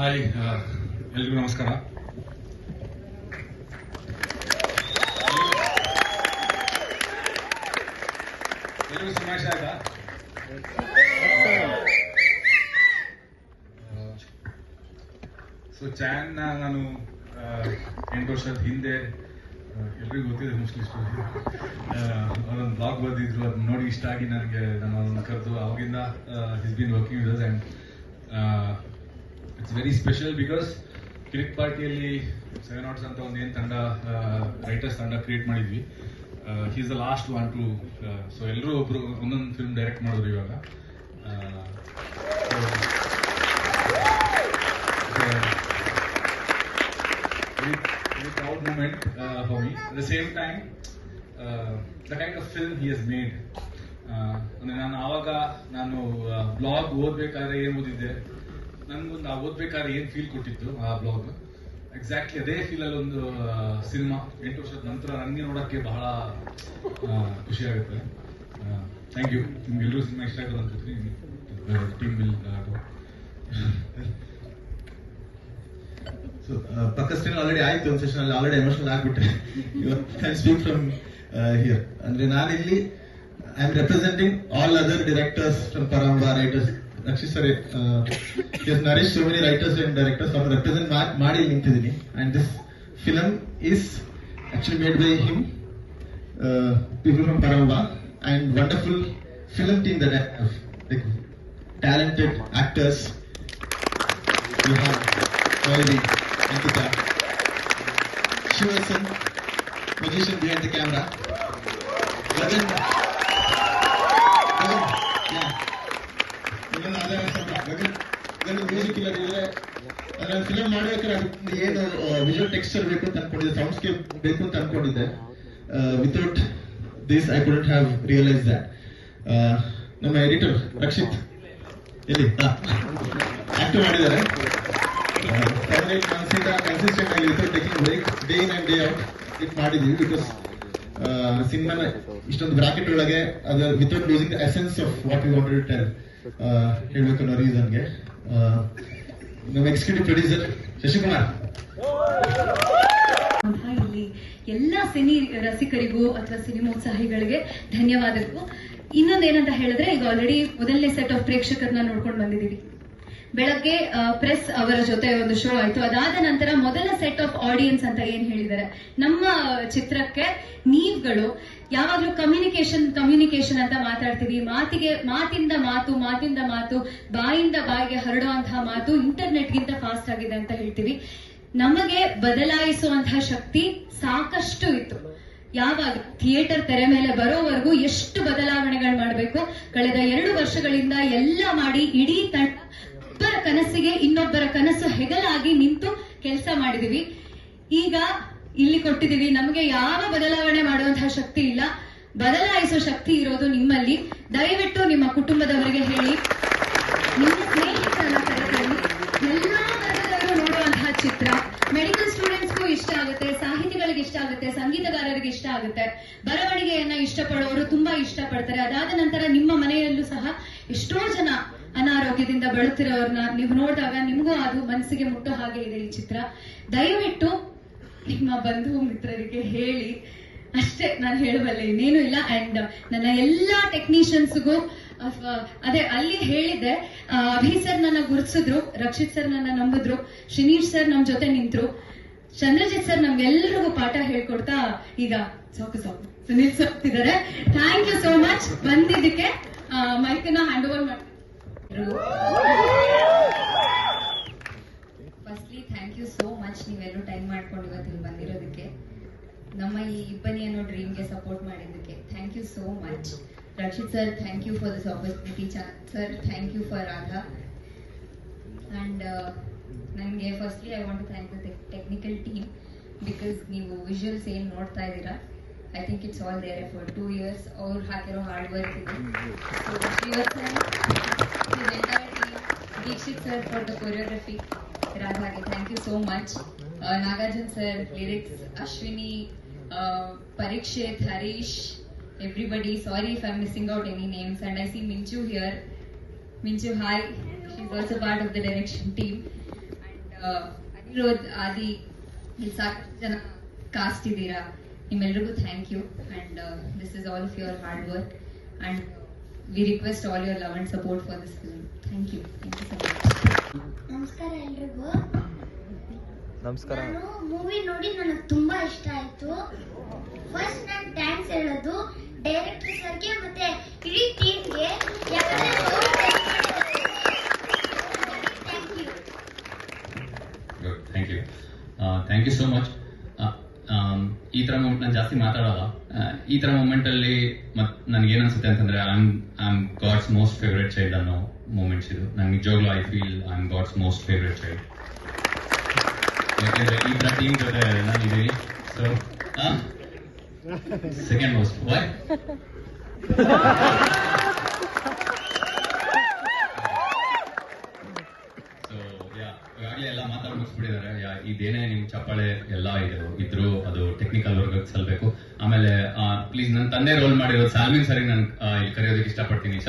Hi ಎಲ್ರಿಗೂ ನಮಸ್ಕಾರ. ಎಲ್ರಿಗೂ ಇಷ್ಟ ಆಯ್ತಾ? ಸೊ ಚಾನ್ ನಾನು ಎಂಟು ವರ್ಷದ ಹಿಂದೆ ಎಲ್ರಿಗೂ ಗೊತ್ತಿದೆ ಸ್ಟೋರಿ ಅವರೊಂದು ಬ್ಲಾಗ್ ಬರೆದಿದ್ರು ಅದನ್ನ ನೋಡಿ ಇಷ್ಟ ಆಗಿ ನನಗೆ ನಾನು ಅವ್ರನ್ನ ಕರೆದು, ಅವಾಗಿಂದ been working with and it's very special because click ಪಾರ್ಟಿಯಲ್ಲಿ seven knots ಅಂತ ಒಂದು ಏನು ತಂಡ ರೈಟರ್ಸ್ ತಂಡ ಕ್ರಿಯೇಟ್ ಮಾಡಿದ್ವಿ. He's the last one to so ಎಲ್ಲರೂ ಒಬ್ರು ಒಂದೊಂದು ಫಿಲ್ಮ್ ಡೈರೆಕ್ಟ್ ಮಾಡಿದ್ರು ಇವಾಗ. Proud moment for moment the same time the kind of film he the made ಅಂದ್ರೆ ನಾನು ಆವಾಗ ನಾನು ಬ್ಲಾಗ್ ಓದ್ಬೇಕಾದ್ರೆ ಏನ್ ಓದಿದ್ದೆ? ನನ್ಗೊಂದು ಆ ಓದ್ಬೇಕಾದ್ರೆ ಏನ್ ಫೀಲ್ ಕೊಟ್ಟಿತ್ತು ಆ ಬ್ಲಾಗ್ ಎಕ್ಸಾಕ್ಟ್ಲಿ ಅದೇ ಫೀಲ್ ಅಲ್ಲಿ ಒಂದು ಸಿನಿಮಾ ಎಂಟು ವರ್ಷದ ನಂತರ ನನಗೆ ನೋಡಕ್ಕೆ ಬಹಳ ಖುಷಿ ಆಗುತ್ತೆ. ಥ್ಯಾಂಕ್ ಯು ನಿಮ್ಗೆ ಎಲ್ಲರೂ ಸಿನಿಮಾ ಇಷ್ಟ ಆಗೋದು ಅನ್ಕೋತೀನಿ. ಟೀಮ್ ಬಿಲ್ ಸೊ ಪಕ್ಕ ಸ್ಕ್ರೀನ್ ಆಲ್ರೆಡಿ ಆಯ್ತು, ಒಂದು ಸೆಷನ್ ಅಲ್ಲಿ ಆಲ್ರೆಡಿ ಎಮೋಷನಲ್ ಆಗ್ಬಿಟ್ಟೆ ಐ ಸ್ಪೀಕ್ ಫ್ರಮ್ ಹಿಯರ್ ಅಂದ್ರೆ ನಾನಿಲ್ಲಿ I am representing all other directors from writers Rakshit sir S Naresh so many writers and directors ಅವ್ರು ರೆಪ್ರೆಸೆಂಟ್ ಮಾಡಿ ಇಲ್ಲಿ ನಿಂತಿದ್ದೀನಿ and this film is actually made by him people from Paramvah and wonderful film team that talented actors we have Gauri, Ankita, Shivasan, magician Gagan ಆಧಾರ ಸಂಬಳ, Gagan, Gagan music ಇಲ್ಲ ಇದ್ರೆ ನಾನು film ಮಾಡ್ಬೇಕಾದ್ರೆ ಏನು visual texture ಬೇಕು ಅಂತ ಅನ್ಕೊಂಡಿದ್ದೆ sound ಸ್ಕೇಪ್ ಬೇಕು ಅಂತ ಅನ್ಕೊಂಡಿದ್ದೆ. Without this I couldn't have realise that ನಮ್ಮ ಎಡಿಟರ್ ರಕ್ಷಿತ್. ಎಲ್ಲಿ? ಆಕ್ಟ್ ಮಾಡಿದ್ದಾರೆ. ಕನ್ಸಿಸ್ಟೆಂಟ್ ಆಗಿ without taking break day in and day out it ಮಾಡಿದೀವಿ ಬಿಕಾಸ್ ಸಿನಿಮಾನ ಇಷ್ಟೊಂದು ಬ್ರಾಕೆಟ್ ಒಳಗೆ ಅದು without losing essence of what you wanted tell ಹೇಳಬೇಕು ಅನ್ನೋ ರೀಸನ್ಗೆ ನಮ್ಮ ಎಕ್ಸಿಕ್ಯೂಟಿವ್ ಪ್ರೊಡ್ಯೂಸರ್ ಶಶಿಕುಮಾರ್. ಇಲ್ಲಿ ಎಲ್ಲ ಸಿನಿ ರಸಿಕರಿಗೂ ಅಥವಾ ಸಿನಿಮೋತ್ಸಾಹಿಗಳಿಗೆ ಧನ್ಯವಾದಗಳು. ಇನ್ನೊಂದೇನಂತ ಹೇಳಿದ್ರೆ ಈಗ ಆಲ್ರೆಡಿ ಮೊದಲನೇ ಸೆಟ್ ಆಫ್ ಪ್ರೇಕ್ಷಕರನ್ನ ನೋಡ್ಕೊಂಡು ಬಂದಿದ್ದೀವಿ. ಬೆಳಗ್ಗೆ ಪ್ರೆಸ್ ಅವರ ಜೊತೆ ಒಂದು ಶೋ ಆಯ್ತು. ಅದಾದ ನಂತರ ಮೊದಲ ಸೆಟ್ ಆಫ್ ಆಡಿಯನ್ಸ್ ಅಂತ ಏನ್ ಹೇಳಿದ್ದಾರೆ? ನಮ್ಮ ಚಿತ್ರಕ್ಕೆ ನೀವುಗಳು ಯಾವಾಗ್ಲೂ ಕಮ್ಯುನಿಕೇಶನ್ ಕಮ್ಯುನಿಕೇಶನ್ ಅಂತ ಮಾತಾಡ್ತೀವಿ. ಮಾತಿಗೆ, ಮಾತಿಂದ ಮಾತು ಮಾತಿಂದ ಮಾತು, ಬಾಯಿಂದ ಬಾಯಿಗೆ ಹರಡುವಂತಹ ಮಾತು ಇಂಟರ್ನೆಟ್ಗಿಂತ ಫಾಸ್ಟ್ ಆಗಿದೆ ಅಂತ ಹೇಳ್ತೀವಿ. ನಮಗೆ ಬದಲಾಯಿಸುವಂತಹ ಶಕ್ತಿ ಸಾಕಷ್ಟು ಇತ್ತು. ಯಾವಾಗ? ಥಿಯೇಟರ್ ತೆರೆ ಮೇಲೆ ಬರೋವರೆಗೂ ಎಷ್ಟು ಬದಲಾವಣೆಗಳು ಮಾಡಬೇಕು? ಕಳೆದ ಎರಡು ವರ್ಷಗಳಿಂದ ಎಲ್ಲ ಮಾಡಿ ಇಡೀ ತಂಡ ಒಬ್ಬರ ಕನಸಿಗೆ, ಇನ್ನೊಬ್ಬರ ಕನಸು ಹೆಗಲಾಗಿ ನಿಂತು ಕೆಲಸ ಮಾಡಿದೀವಿ. ಈಗ ಇಲ್ಲಿ ಕೊಟ್ಟಿದೀವಿ, ನಮಗೆ ಯಾವ ಬದಲಾವಣೆ ಮಾಡುವಂತಹ ಶಕ್ತಿ ಇಲ್ಲ. ಬದಲಾಯಿಸೋ ಶಕ್ತಿ ಇರೋದು ನಿಮ್ಮಲ್ಲಿ. ದಯವಿಟ್ಟು ನಿಮ್ಮ ಕುಟುಂಬದವರಿಗೆ ಹೇಳಿ. ನಿಮ್ಮ ಸ್ನೇಹಿತರನ್ನ ಕರೆತನ್ನಿ ಎಲ್ಲಾ ವರ್ಗದವರು ನೋಡುವಂತಹ ಚಿತ್ರ. ಮೆಡಿಕಲ್ ಸ್ಟೂಡೆಂಟ್ಸ್ಗೂ ಇಷ್ಟ ಆಗುತ್ತೆ, ಸಾಹಿತಿಗಳಿಗೆ ಇಷ್ಟ ಆಗುತ್ತೆ, ಸಂಗೀತಗಾರರಿಗೆ ಇಷ್ಟ ಆಗುತ್ತೆ. ಬರವಣಿಗೆಯನ್ನ ಇಷ್ಟಪಡೋರು ತುಂಬಾ ಇಷ್ಟಪಡ್ತಾರೆ. ಅದಾದ ನಂತರ ನಿಮ್ಮ ಮನೆಯಲ್ಲೂ ಸಹ ಎಷ್ಟೋ ಜನ ಅನಾರೋಗ್ಯದಿಂದ ಬಳಲ್ತಿರೋರ್ನ ನೀವು ನೋಡಿದಾಗ ನಿಮಗೂ ಅದು ಮನಸ್ಸಿಗೆ ಮುಟ್ಟೋ ಹಾಗೆ ಇದೆ ಈ ಚಿತ್ರ. ದಯವಿಟ್ಟು ನಿಮ್ಮ ಬಂಧು ಮಿತ್ರರಿಗೆ ಹೇಳಿ. ಅಷ್ಟೇ ನಾನು ಹೇಳಬಲ್ಲೆ ಇನ್ನೇನು ಇಲ್ಲ. ಅಂಡ್ ನನ್ನ ಎಲ್ಲಾ ಟೆಕ್ನಿಷಿಯನ್ಸ್ಗೂ ಅದೇ ಅಲ್ಲಿ ಹೇಳಿದ್ದೆ ಅಭಿ ಸರ್ ನನ್ನ ಗುರುತಿಸಿದ್ರು, ರಕ್ಷಿತ್ ಸರ್ ನನ್ನ ನಂಬಿದ್ರು ಶ್ರೀನೀಶ್ ಸರ್ ನಮ್ ಜೊತೆ ನಿಂತ್ರು. ಚಂದ್ರಜಿತ್ ಸರ್ ನಮ್ಗೆಲ್ರಿಗೂ ಪಾಠ ಹೇಳ್ಕೊಡ್ತಾ ಈಗ ಸಾಕು ಸಾಕು. ಇದ್ದಾರೆ. ಥ್ಯಾಂಕ್ ಯು ಸೋ ಮಚ್ ಬಂದಿದ್ದಕ್ಕೆ ಮೈಕನ್ನ ಹ್ಯಾಂಡ್ ಓವರ್ ಮಾಡಿ firstly thank you so much ನೀವೆಲ್ಲರೂ ಟೈಮ್ ಮಾಡ್ಕೊಂಡು ಇವತ್ತು ಇಲ್ಲಿ ಬಂದಿರೋದಕ್ಕೆ. ನಮ್ಮ ಈ ಇಬ್ಬನಿ ಅನ್ನೋ ಡ್ರೀಮ್ಗೆ ಸಪೋರ್ಟ್ ಮಾಡಿದ್ದಕ್ಕೆ thank you so much Rakshit sir thank you for this opportunity sir thank you for Radha and ನನಗೆ firstly I want to thank the technical team because ನೀವು ವಿಜುವಲ್ಸ್ ಏನು ನೋಡ್ತಾ ಇದ್ದೀರಾ? I think it's all there for two years ಅವ್ರು ಹಾಕಿರೋ hard work ಇದೆ so Srivath sir his entire team, Dikshit sir for the choreography, Radhage, thank you so much. Uh, Nagarjun sir, lyrics, Ashwini, uh, Parikshit, Harish, everybody. Sorry if I'm missing out any names. And I see Minchu here. Minchu, hi. She's also part of the direction team. And Anirudh ಆದಿ ಇಲ್ಲಿ ಸಾಕಷ್ಟು ಜನ cost ಇದ್ದೀರಾ ನಿಮ್ಮೆಲ್ರಿಗೂ thank you and this is all of your hard work and we request all your love and support for this film thank you thank you so much ನಮಸ್ಕಾರ ಎಲ್ರಿಗೂ. ನಮಸ್ಕಾರ. ನಾನು movie ನೋಡಿ ನನಗೆ ತುಂಬಾ ಇಷ್ಟ ಆಯ್ತು. ಫಸ್ಟ್ ನಾನು ಥ್ಯಾಂಕ್ಸ್ ಹೇಳೋದು ಡೈರೆಕ್ಟರ್ ಸರ್ಗೆ ಮತ್ತೆ ಇಡೀ ಟೀಮ್ಗೆ thank you thank you so much moment ನಾನು ಜಾಸ್ತಿ ಮಾತಾಡಲ್ಲ. ಈ ತರ ಮೂಮೆಂಟ್ ಅಲ್ಲಿ ಮತ್ ನನ್ಗೆ ಏನ್ ಅನ್ಸುತ್ತೆ ಅಂತಂದ್ರೆ I am God's most favourite child ಅನ್ನೋ ಮೂಮೆಂಟ್ಸ್ ಇದು. ನಂಗೆ ನಿಜವಾಗ್ಲೂ I feel I am God's most favourite child ಯಾಕಂದ್ರೆ ಈ ತರ ಟೀಮ್ ಜೊತೆ so second most why so yeah ಈಗಾಗಲೇ ಎಲ್ಲ ಮಾತಾಡ್ ಮುಗಿಸ್ಬಿಟ್ಟಿದ್ದಾರೆ ಇದೇನೇ ನಿಮ್ ಚಪ್ಪಾಳೆ ಎಲ್ಲ ಇದು ಇದ್ರು ಅದು ಟೆಕ್ನಿಕಲ್ ವರ್ಗ ಸಲ್ಬೇಕು ಆಮೇಲೆ ಪ್ಲೀಸ್ ನನ್ನ ತಂದೆ ರೋಲ್ ಮಾಡಿರೋ ಸಾಲ್ಮಿನ್ ಸರಿ ನಾನು ಇಲ್ಲಿ ಕರೆಯೋದಕ್ಕೆ ಇಷ್ಟಪಡ್ತೀನಿ.